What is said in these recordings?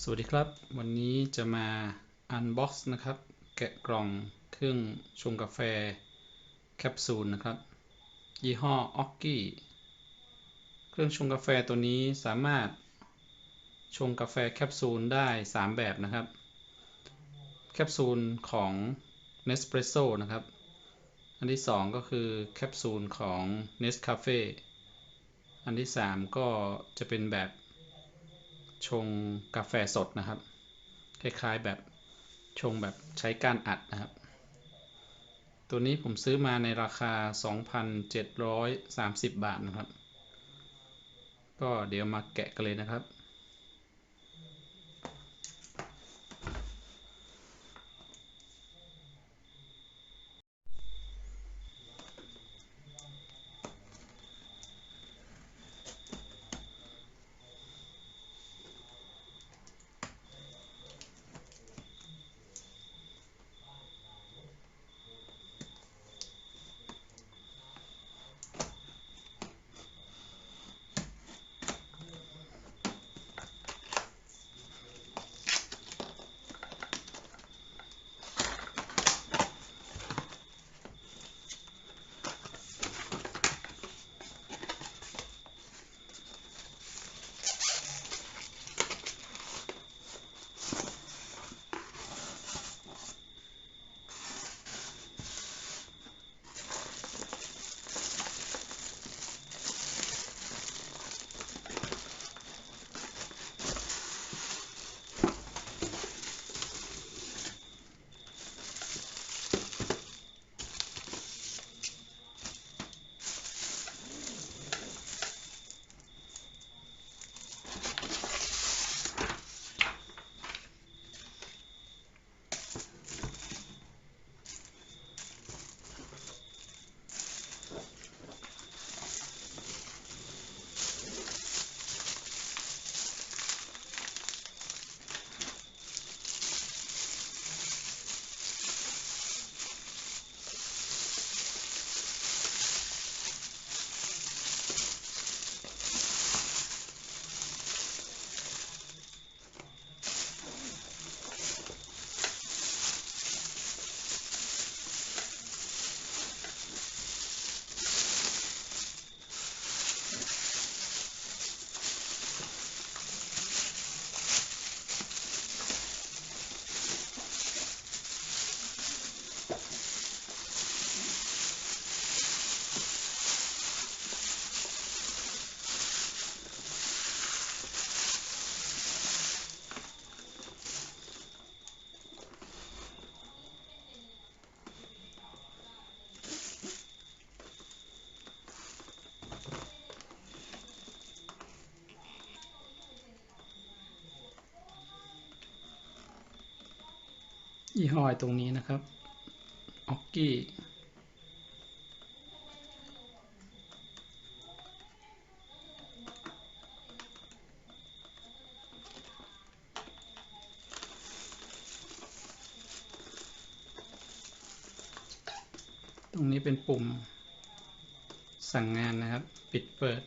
สวัสดีครับ วันนี้จะมา Unbox นะครับ แกะกล่องเครื่องชงกาแฟแคปซูลนะครับ ยี่ห้อ o k กี้เครื่องชงกาแฟตัวนี้สามารถชงกาแฟแคปซูลได้ 3 แบบนะครับ แคปซูลของ Nespresso นะครับ อันที่ 2 ก็คือแคปซูลของ Nescafe อันที่ 3 ก็จะเป็นแบบ ชงกาแฟสดนะครับ คล้ายๆแบบชงแบบใช้การอัดนะครับ ตัวนี้ผมซื้อมาในราคา 2,730 บาทนะครับ ก็เดี๋ยวมาแกะกันเลยนะครับ ยี่ห้อตรงนี้นะครับออกกี้ตรงนี้เป็นปุ่มสั่งงานนะครับ ปิดเปิด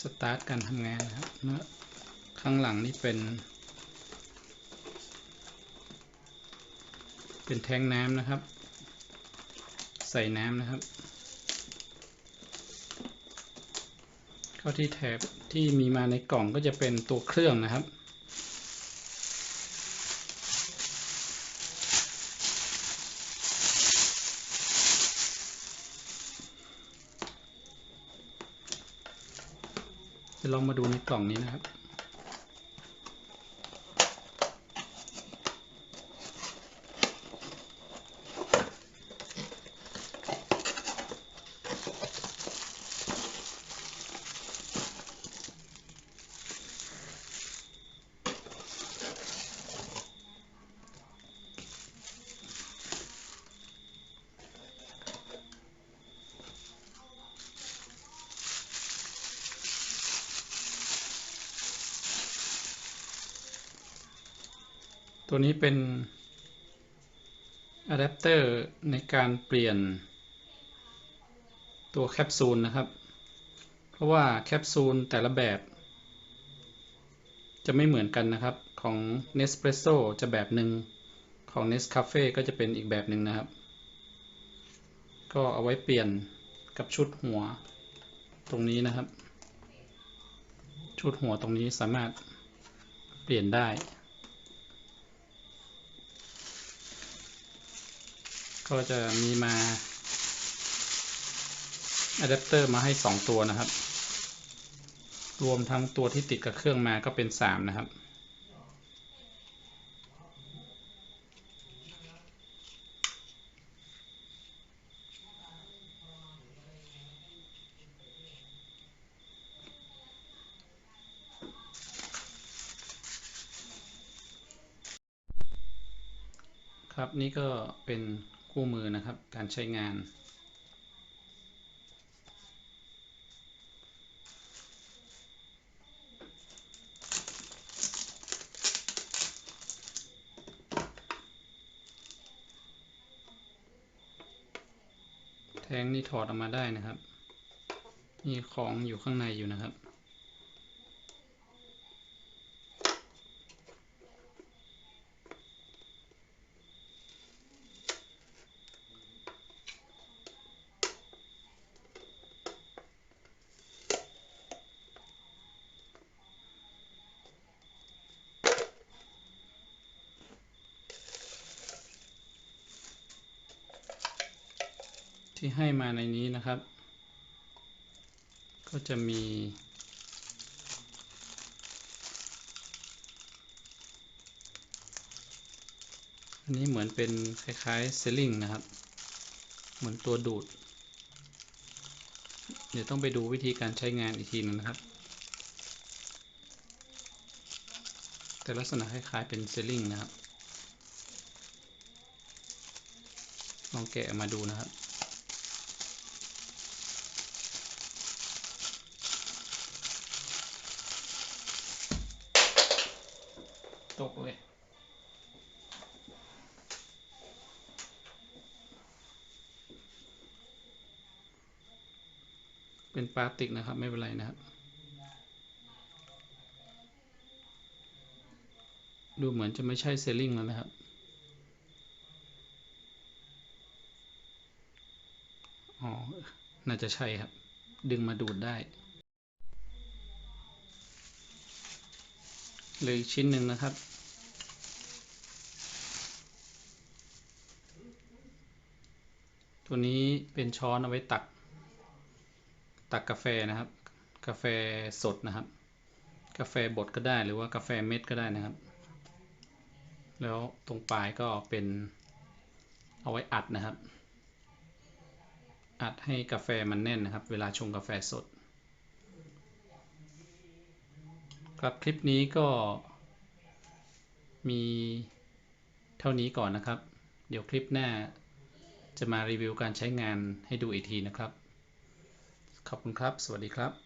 สตาร์ทการทำงานนะครับข้างหลังนี่เป็น เป็นแทงน้ำนะครับ ใส่น้ำนะครับ เข้าที่แถบที่มีมาในกล่องก็จะเป็นตัวเครื่องนะครับจะลองมาดูในกล่องนี้นะครับ ตัวนี้เป็นอะแดปเตอร์ในการเปลี่ยนตัวแคปซูลนะครับ เพราะว่าแคปซูลแต่ละแบบ จะไม่เหมือนกันนะครับ ของ Nespresso จะแบบหนึ่งของ Nescafe ก็จะเป็นอีกแบบหนึ่งนะครับ ก็เอาไว้เปลี่ยนกับชุดหัวตรงนี้นะครับ ชุดหัวตรงนี้สามารถเปลี่ยนได้ ก็จะมีมาอะแดปเตอร์มาให้ 2 ตัวนะครับ รวมทั้งตัวที่ติดกับเครื่องมาก็เป็น 3 นะครับ ครับนี่ก็เป็น คู่มือนะครับ การใช้งาน แทงนี่ถอดออกมาได้นะครับ มีของอยู่ข้างในอยู่นะครับ ที่ให้มาในนี้นะครับ ก็จะมี อันนี้เหมือนเป็นคล้ายๆเซลลิงนะครับ เหมือนตัวดูด เดี๋ยวต้องไปดูวิธีการใช้งานอีกทีนึงนะครับ แต่ลักษณะคล้ายๆเป็นเซลลิงนะครับ ลองแกะมาดูนะครับ ตกเลยเป็นพลาสติกนะครับ ไม่เป็นไรนะครับ ดูเหมือนจะไม่ใช่เซลลิงแล้วนะครับ อ๋อ น่าจะใช่ครับ ดึงมาดูดได้ หลยชิ้นหนึ่งนะครับ ตัวนี้เป็นช้อนเอาไว้ตัก ตักกาแฟนะครับ กาแฟสดนะครับ กาแฟบดก็ได้หรือว่ากาแฟเม็ดก็ได้นะครับ แล้วตรงปลายก็เป็นเอาไว้อัดนะครับ อัดให้กาแฟมันแน่นนะครับ เวลาชงกาแฟสด ครับ คลิปนี้ก็มีเท่านี้ก่อนนะครับ เดี๋ยวคลิปหน้าจะมารีวิวการใช้งานให้ดูอีกทีนะครับ ขอบคุณครับ สวัสดีครับ